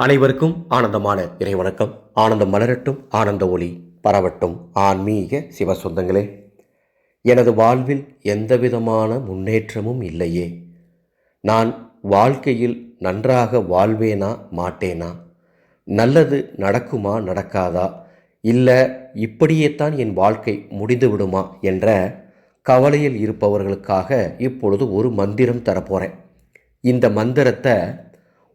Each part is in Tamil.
அனைவருக்கும் ஆனந்தமான இறைவணக்கம் ஆனந்தம் மலரட்டும் ஆனந்த ஒளி பரவட்டும். ஆன்மீக சிவ சொந்தங்களே எனது வாழ்வில் எந்தவிதமான முன்னேற்றமும் இல்லையே. நான் வாழ்க்கையில் நன்றாக வாழ்வேனா மாட்டேனா? நல்லது நடக்குமா நடக்காதா? இல்லை இப்படியே தான் என் வாழ்க்கை முடிந்து விடுமா என்ற கவலையில் இருப்பவர்களுக்காக இப்பொழுது ஒரு மந்திரம் தரப்போகிறேன் இந்த மந்திரத்தை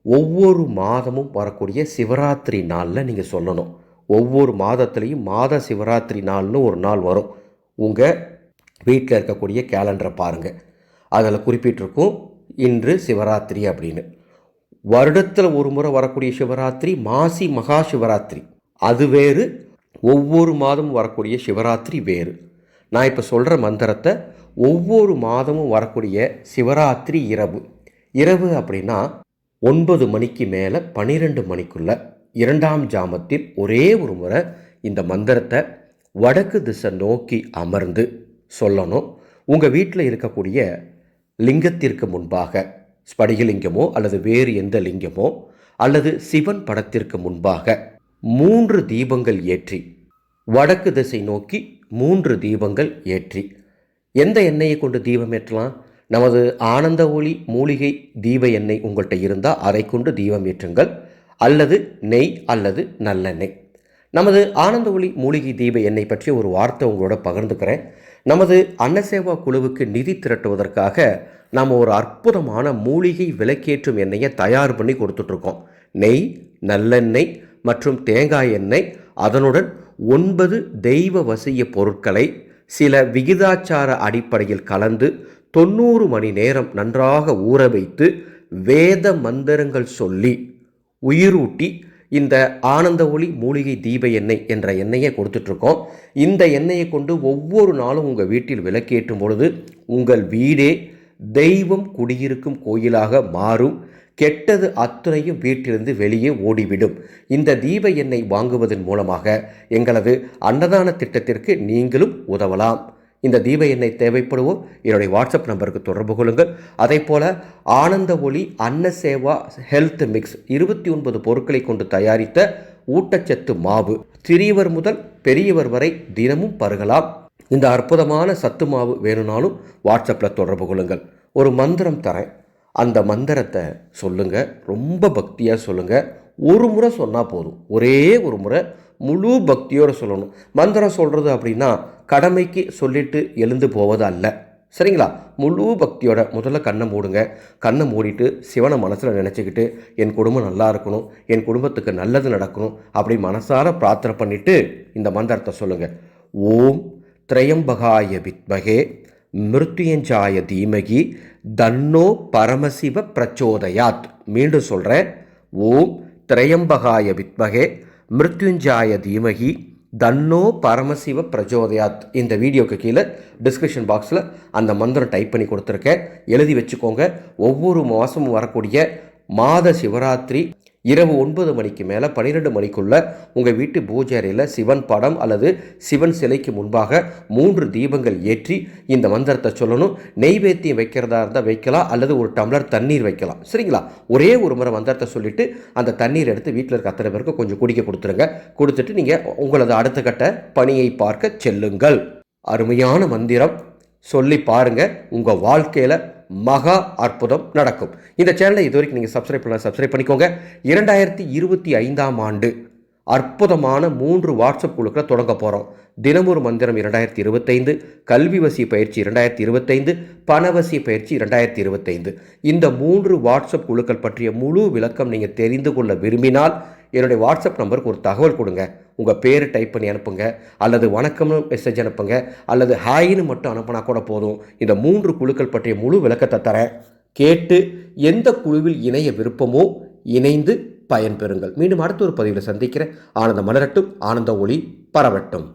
ஒவ்வொரு மாதமும் வரக்கூடிய சிவராத்திரி நாளில் நீங்கள் சொல்லணும். ஒவ்வொரு மாதத்துலேயும் மாத சிவராத்திரி நாள்னு ஒரு நாள் வரும். உங்கள் வீட்டில் இருக்கக்கூடிய கேலண்டரை பாருங்கள் அதில் குறிப்பிட்டிருக்கும் இன்று சிவராத்திரி அப்படின்னு. வருடத்தில் ஒரு முறை வரக்கூடிய சிவராத்திரி மாசி மகா சிவராத்திரி. அது வேறு ஒவ்வொரு மாதமும் வரக்கூடிய சிவராத்திரி வேறு. நான் இப்போ சொல்கிற மந்திரத்தை ஒவ்வொரு மாதமும் வரக்கூடிய சிவராத்திரி இரவு. இரவு அப்படின்னா ஒன்பது மணிக்கு மேலே பன்னிரெண்டு மணிக்குள்ள இரண்டாம் ஜாமத்தில் ஒரே ஒரு முறை இந்த மந்திரத்தை வடக்கு திசை நோக்கி அமர்ந்து சொல்லணும். உங்கள் வீட்டில் இருக்கக்கூடிய லிங்கத்திற்கு முன்பாக ஸ்படிகலிங்கமோ அல்லது வேறு எந்த லிங்கமோ அல்லது சிவன் படத்திற்கு முன்பாக மூன்று தீபங்கள் ஏற்றி வடக்கு திசை நோக்கி மூன்று தீபங்கள் ஏற்றி எந்த எண்ணெயை கொண்டு தீபம் ஏற்றலாம்? நமது ஆனந்த ஒளி மூலிகை தீப எண்ணெய் உங்கள்கிட்ட இருந்தால் அதை கொண்டு தீபம் ஏற்றுங்கள். அல்லது நெய் அல்லது நல்லெண்ணெய். நமது ஆனந்த ஒளி மூலிகை தீப எண்ணெய் பற்றி ஒரு வார்த்தை உங்களோட பகிர்ந்துக்கிறேன். நமது அன்னசேவா குழுவுக்கு நிதி திரட்டுவதற்காக நாம் ஒரு அற்புதமான மூலிகை விலக்கேற்றும் எண்ணெயை தயார் பண்ணி கொடுத்துட்ருக்கோம். நெய் நல்லெண்ணெய் மற்றும் தேங்காய் எண்ணெய். அதனுடன் ஒன்பது தெய்வ வசிய பொருட்களை சில விகிதாச்சார அடிப்படையில் கலந்து தொண்ணூறு மணி நேரம் நன்றாக ஊற வைத்து வேத மந்திரங்கள் சொல்லி உயிரூட்டி இந்த ஆனந்த ஒளி மூலிகை தீப எண்ணெய் என்ற எண்ணெயை கொடுத்துட்ருக்கோம். இந்த எண்ணெயை கொண்டு ஒவ்வொரு நாளும் உங்கள் வீட்டில் விளக்கேற்றும் பொழுது உங்கள் வீடே தெய்வம் குடியிருக்கும் கோயிலாக மாறும். கெட்டது அத்தனையும் வீட்டிலிருந்து வெளியே ஓடிவிடும். இந்த தீப எண்ணெய் வாங்குவதன் மூலமாக எங்களது அன்னதான திட்டத்திற்கு நீங்களும் உதவலாம். இந்த தீப எண்ணெய் தேவைப்படுவோம். என்னுடைய வாட்ஸ்அப் நம்பருக்கு தொடர்பு கொள்ளுங்கள். அதே போல் ஆனந்த ஒளி அன்ன சேவா ஹெல்த் மிக்ஸ் இருபத்தி ஒன்பது பொருட்களை கொண்டு தயாரித்த ஊட்டச்சத்து மாவு. சிறியவர் முதல் பெரியவர் வரை தினமும் பருகலாம். இந்த அற்புதமான சத்து மாவு வேணும்னாலும் வாட்ஸ்அப்பில் தொடர்பு கொள்ளுங்கள். ஒரு மந்திரம் தரேன். அந்த மந்திரத்தை சொல்லுங்கள் ரொம்ப பக்தியாக சொல்லுங்கள் ஒரு முறை சொன்னால் போதும். ஒரே ஒரு முறை முழு பக்தியோடு சொல்லணும். மந்திரம் சொல்கிறது அப்படின்னா கடமைக்கு சொல்லிட்டு எழுந்து போவது அல்ல. சரிங்களா? முழு பக்தியோட முதல்ல கண்ணை மூடுங்க. கண்ணை மூடிட்டு சிவனை மனசில் நினச்சிக்கிட்டு என் குடும்பம் நல்லா இருக்கணும். என் குடும்பத்துக்கு நல்லது நடக்கணும். அப்படி மனசார பிரார்த்தனை பண்ணிவிட்டு இந்த மந்திரத்தை சொல்லுங்கள் ஓம் திரையம்பகாய வித்மகே மிருத்யுஞ்சாய தீமகி தன்னோ பரமசிவ பிரச்சோதயாத். மீண்டும் சொல்கிறேன் ஓம் திரையம்பகாய வித்மகே மிருத்யுஞ்சாய தீமகி தன்னோ பரமசிவ பிரஜோதயாத் இந்த வீடியோக்கு கீழே டிஸ்கிரிப்ஷன் பாக்ஸில் அந்த மந்திரம் டைப் பண்ணி கொடுத்துருக்கேன். எழுதி வச்சுக்கோங்க. ஒவ்வொரு மாதமும் வரக்கூடிய மாத சிவராத்திரி இரவு ஒன்பது மணிக்கு மேலே பன்னிரெண்டு மணிக்குள்ளே உங்கள் வீட்டு பூஜை அறையில் சிவன் படம் அல்லது சிவன் சிலைக்கு முன்பாக மூன்று தீபங்கள் ஏற்றி இந்த மந்திரத்தை சொல்லணும். நெய்வேத்தியம் வைக்கிறதா இருந்தால் வைக்கலாம் அல்லது ஒரு டம்ளர் தண்ணீர் வைக்கலாம். சரிங்களா? ஒரே ஒரு முறை மந்திரத்தை சொல்லிவிட்டு அந்த தண்ணீர் எடுத்து வீட்டில் இருக்க அத்தனை பேருக்கு கொஞ்சம் குடிக்க கொடுத்துருங்க. கொடுத்துட்டு நீங்கள் உங்களது அடுத்த கட்ட பணியை பார்க்க செல்லுங்கள். அருமையான மந்திரம். சொல்லி பாருங்கள் உங்கள் வாழ்க்கையில் மகா அற்புதம் நடக்கும். இந்த சேனலை இது வரைக்கும் நீங்கள் சப்ஸ்கிரைப் பண்ணலாம் சப்ஸ்கிரைப் பண்ணிக்கோங்க. இரண்டாயிரத்தி இருபத்தி ஐந்தாம் ஆண்டு அற்புதமான மூன்று வாட்ஸ்அப் குழுக்களை தொடங்க போகிறோம் தினமொரு மந்திரம் இரண்டாயிரத்தி இருபத்தைந்து கல்வி வசி பயிற்சி இரண்டாயிரத்தி இருபத்தைந்து பணவசி பயிற்சி இரண்டாயிரத்தி இருபத்தைந்து. இந்த மூன்று வாட்ஸ்அப் குழுக்கள் பற்றிய முழு விளக்கம் நீங்கள் தெரிந்து கொள்ள விரும்பினால் என்னுடைய வாட்ஸ்அப் நம்பருக்கு ஒரு தகவல் கொடுங்க. உங்கள் பேர் டைப் பண்ணி அனுப்புங்க. அல்லது வணக்கம்னு மெசேஜ் அனுப்புங்க. அல்லது ஹாயின்னு மட்டும் அனுப்புனா கூட போதும். இந்த மூன்று குழுக்கள் பற்றிய முழு விளக்கத்தை தரேன். கேட்டு எந்த குழுவில் இணைய விருப்பமோ இணைந்து பயன்பெறுங்கள். மீண்டும் அடுத்த ஒரு பதிவில் சந்திக்கிறேன். ஆனந்த மலரட்டும் ஆனந்த ஒளி பரவட்டும்.